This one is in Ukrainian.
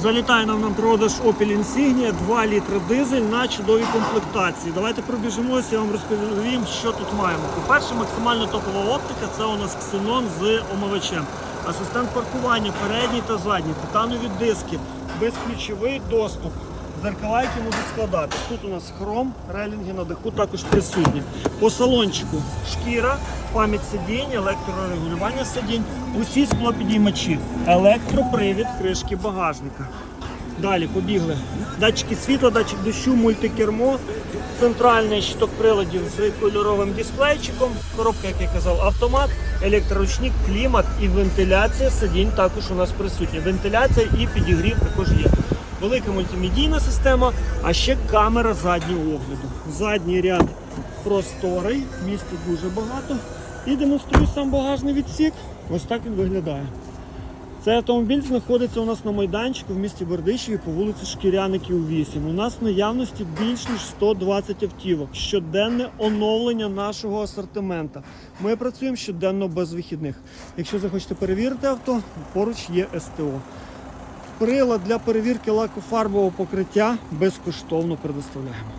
Залітає нам на продаж Opel Insignia 2 літри дизель на чудовій комплектації. Давайте пробіжимося, я вам розповім, що тут маємо. По-перше, максимально топова оптика це у нас ксенон з омивачем. Асистент паркування передній та задній, титанові диски, безключовий доступ. Зеркала, які можуть складати. Тут у нас хром, релінги на даху також присутні. По салончику шкіра, пам'ять сидінь, електрорегулювання сидінь, усі склопідіймачі, електропривід кришки багажника. Далі побігли. Датчики світла, датчик дощу, мультикермо, центральний щиток приладів з кольоровим дисплейчиком, коробка, як я казав, автомат, електроручник, клімат і вентиляція сидінь також у нас присутня. Вентиляція і підігрів також є. Велика мультимедійна система, а ще камера заднього огляду. Задній ряд просторий, місця дуже багато. І демонструю сам багажний відсік. Ось так він виглядає. Цей автомобіль знаходиться у нас на майданчику в місті Бердичеві по вулиці Шкіряників 8. У нас в наявності більш ніж 120 автівок. Щоденне оновлення нашого асортимента. Ми працюємо щоденно без вихідних. Якщо захочете перевірити авто, поруч є СТО. Прилад для перевірки лакофарбового покриття безкоштовно предоставляємо.